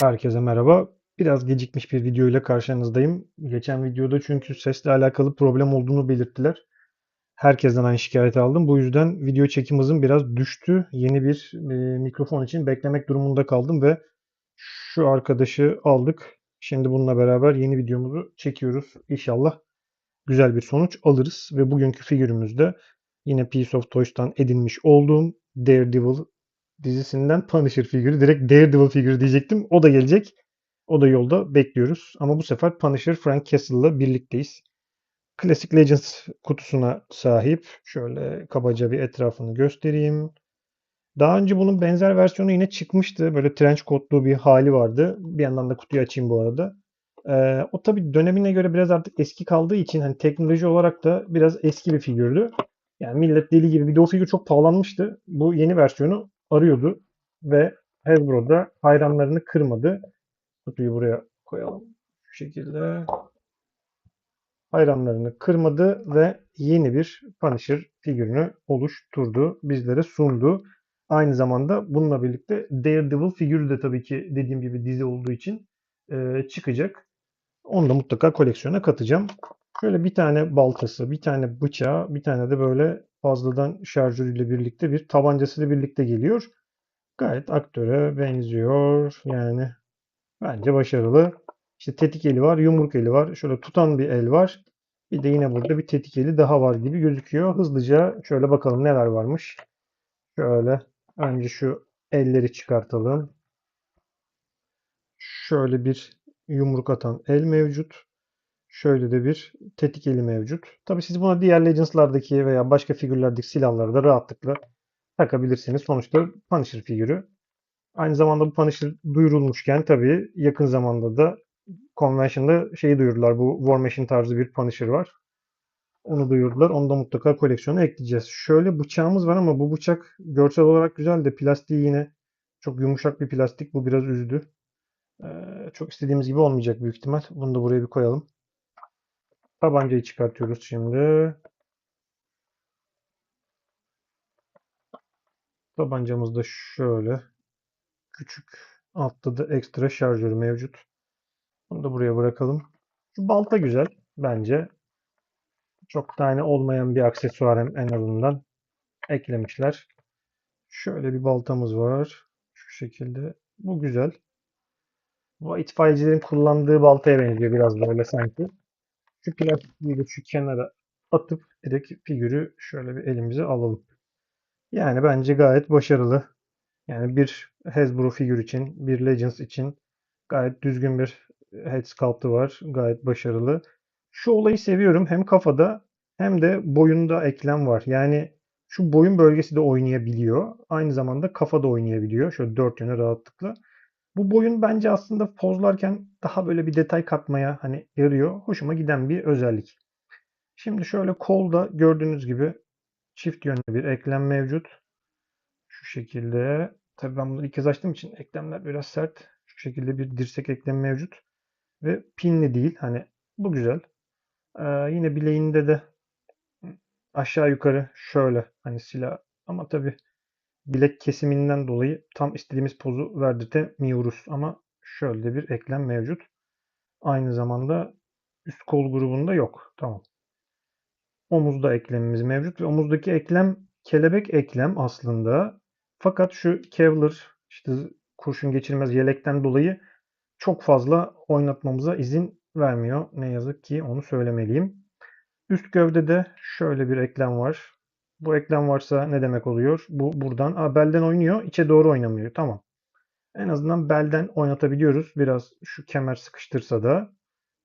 Herkese merhaba. Biraz gecikmiş bir video ile karşınızdayım. Geçen videoda çünkü sesle alakalı problem olduğunu belirttiler. Herkesten aynı şikayeti aldım. Bu yüzden video çekim hızım biraz düştü. Yeni bir e, mikrofon için beklemek durumunda kaldım ve şu arkadaşı aldık. Şimdi bununla beraber yeni videomuzu çekiyoruz. İnşallah güzel bir sonuç alırız. Ve bugünkü figürümüzde yine Piece of Toys'tan edinmiş olduğum Daredevil dizisinden Punisher figürü. Direkt Daredevil figürü diyecektim. O da gelecek. O da yolda bekliyoruz. Ama bu sefer Punisher Frank Castle'la birlikteyiz. Classic Legends kutusuna sahip. Şöyle kabaca bir etrafını göstereyim. Daha önce bunun benzer versiyonu yine çıkmıştı. Böyle trench coatlu bir hali vardı. Bir yandan da kutuyu açayım bu arada. Ee, o tabii dönemine göre biraz artık eski kaldığı için hani teknoloji olarak da biraz eski bir figürdü. Yani millet deli gibi bir de o figür çok pahalanmıştı. Bu yeni versiyonu arıyordu ve Hasbro da hayranlarını kırmadı. Kutuyu buraya koyalım. Şu şekilde hayranlarını kırmadı ve yeni bir Punisher figürünü oluşturdu. Bizlere sundu. Aynı zamanda bununla birlikte Daredevil figürü de tabii ki dediğim gibi dizi olduğu için çıkacak. Onu da mutlaka koleksiyona katacağım. Şöyle bir tane baltası, bir tane bıçağı, bir tane de böyle fazladan şarjörüyle birlikte bir tabancasıyla birlikte geliyor. Gayet aktöre benziyor. Yani bence başarılı. İşte tetik eli var, yumruk eli var. Şöyle tutan bir el var. Bir de yine burada bir tetik eli daha var gibi gözüküyor. Hızlıca şöyle bakalım neler varmış. Şöyle önce şu elleri çıkartalım. Şöyle bir yumruk atan el mevcut. Şöyle de bir tetik eli mevcut. Tabi siz buna diğer Legends'lardaki veya başka figürlerdeki silahları da rahatlıkla takabilirsiniz. Sonuçta Punisher figürü. Aynı zamanda bu Punisher duyurulmuşken tabii yakın zamanda da Convention'da şeyi duyurdular. Bu War Machine tarzı bir Punisher var. Onu duyurdular. Onu da mutlaka koleksiyona ekleyeceğiz. Şöyle bıçağımız var ama bu bıçak görsel olarak güzel de plastiği yine çok yumuşak bir plastik. Bu biraz üzdü. Ee, çok istediğimiz gibi olmayacak büyük ihtimal. Bunu da buraya bir koyalım. Tabancayı çıkartıyoruz şimdi. Tabancamız da şöyle. Küçük. Altta da ekstra şarjörü mevcut. Bunu da buraya bırakalım. Şu balta güzel bence. Çok tane olmayan bir aksesuar en azından eklemişler. Şöyle bir baltamız var. Şu şekilde. Bu güzel. Bu itfaiyecilerin kullandığı baltaya benziyor biraz böyle sanki. Şu plastiği şu kenara atıp direkt figürü şöyle bir elimize alalım. Yani bence gayet başarılı. Yani bir Hasbro figür için, bir Legends için gayet düzgün bir head sculpt'ı var. Gayet başarılı. Şu olayı seviyorum. Hem kafada hem de boyunda eklem var. Yani şu boyun bölgesi de oynayabiliyor. Aynı zamanda kafada oynayabiliyor. Şöyle dört yöne rahatlıkla. Bu boyun bence aslında pozlarken daha böyle bir detay katmaya hani yarıyor. Hoşuma giden bir özellik. Şimdi şöyle kolda gördüğünüz gibi çift yönlü bir eklem mevcut. Şu şekilde. Tabii ben bunu ilk kez açtığım için eklemler biraz sert. Şu şekilde bir dirsek eklemi mevcut. Ve pinli değil. Hani bu güzel. Ee, yine bileğinde de aşağı yukarı şöyle hani silah ama tabii bilek kesiminden dolayı tam istediğimiz pozu verdirtemiyoruz. Ama şöyle bir eklem mevcut. Aynı zamanda üst kol grubunda yok. Tamam. Omuzda eklemimiz mevcut ve omuzdaki eklem kelebek eklem aslında. Fakat şu Kevlar işte kurşun geçirmez yelekten dolayı çok fazla oynatmamıza izin vermiyor. Ne yazık ki onu söylemeliyim. Üst gövdede şöyle bir eklem var. Bu eklem varsa ne demek oluyor? Bu buradan Aa, belden oynuyor, içe doğru oynamıyor. Tamam. En azından belden oynatabiliyoruz. Biraz şu kemer sıkıştırsa da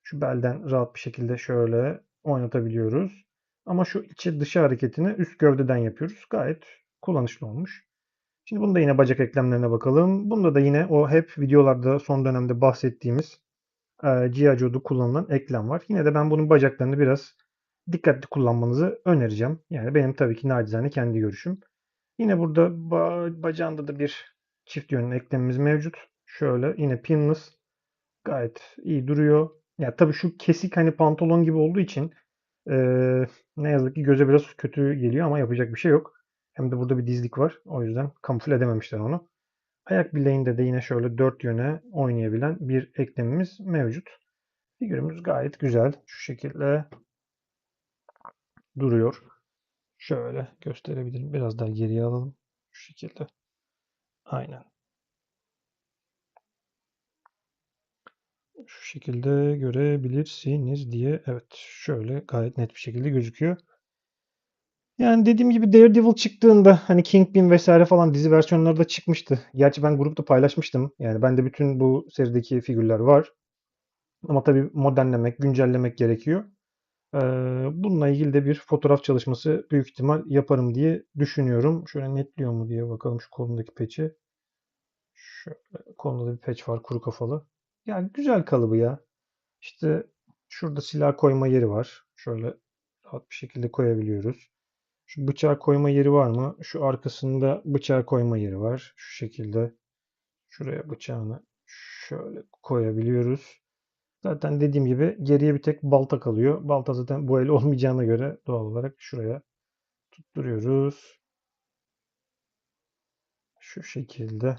şu belden rahat bir şekilde şöyle oynatabiliyoruz. Ama şu içe dışa hareketini üst gövdeden yapıyoruz. Gayet kullanışlı olmuş. Şimdi bunda yine bacak eklemlerine bakalım. Bunda da yine o hep videolarda son dönemde bahsettiğimiz e, G.I. Kullanılan eklem var. Yine de ben bunun bacaklarını biraz dikkatli kullanmanızı önereceğim. Yani benim tabii ki nacizane kendi görüşüm. Yine burada ba- bacağında da bir çift yönlü eklemimiz mevcut. Şöyle yine pinless. Gayet iyi duruyor. Ya tabii şu kesik hani pantolon gibi olduğu için e, ne yazık ki göze biraz kötü geliyor ama yapacak bir şey yok. Hem de burada bir dizlik var. O yüzden kamufle edememişler onu. Ayak bileğinde de yine şöyle dört yöne oynayabilen bir eklemimiz mevcut. Figürümüz gayet güzel. Şu şekilde duruyor. Şöyle gösterebilirim. Biraz daha geriye alalım. Şu şekilde. Aynen. Şu şekilde görebilirsiniz diye. Evet şöyle gayet net bir şekilde gözüküyor. Yani dediğim gibi Daredevil çıktığında hani Kingpin vesaire falan dizi versiyonları da çıkmıştı. Gerçi ben grupta paylaşmıştım. Yani bende bütün bu serideki figürler var. Ama tabii modernlemek, güncellemek gerekiyor. Bununla ilgili de bir fotoğraf çalışması büyük ihtimal yaparım diye düşünüyorum. Şöyle netliyor mu diye bakalım şu kolundaki peçi. Şöyle kolunda bir peç var kuru kafalı. Yani güzel kalıbı ya. İşte şurada silah koyma yeri var. Şöyle rahat bir şekilde koyabiliyoruz. Şu bıçağı koyma yeri var mı? Şu arkasında bıçağı koyma yeri var. Şu şekilde. Şuraya bıçağını şöyle koyabiliyoruz. Zaten dediğim gibi geriye bir tek balta kalıyor. Balta zaten bu el olmayacağına göre doğal olarak şuraya tutturuyoruz. Şu şekilde.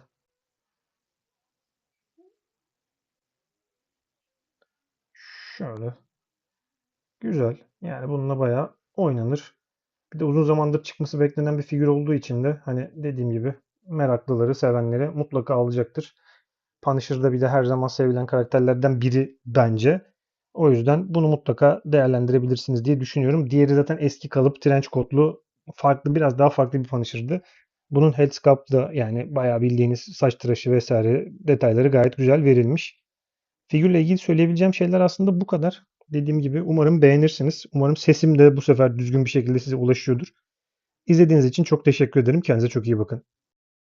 Şöyle. Güzel. Yani bununla bayağı oynanır. Bir de uzun zamandır çıkması beklenen bir figür olduğu için de hani dediğim gibi meraklıları, sevenleri mutlaka alacaktır. Punisher'da bir de her zaman sevilen karakterlerden biri bence. O yüzden bunu mutlaka değerlendirebilirsiniz diye düşünüyorum. Diğeri zaten eski kalıp trench coat'lu farklı biraz daha farklı bir Punisher'dı. Bunun head sculpt'da yani bayağı bildiğiniz saç tıraşı vesaire detayları gayet güzel verilmiş. Figürle ilgili söyleyebileceğim şeyler aslında bu kadar. Dediğim gibi umarım beğenirsiniz. Umarım sesim de bu sefer düzgün bir şekilde size ulaşıyordur. İzlediğiniz için çok teşekkür ederim. Kendinize çok iyi bakın.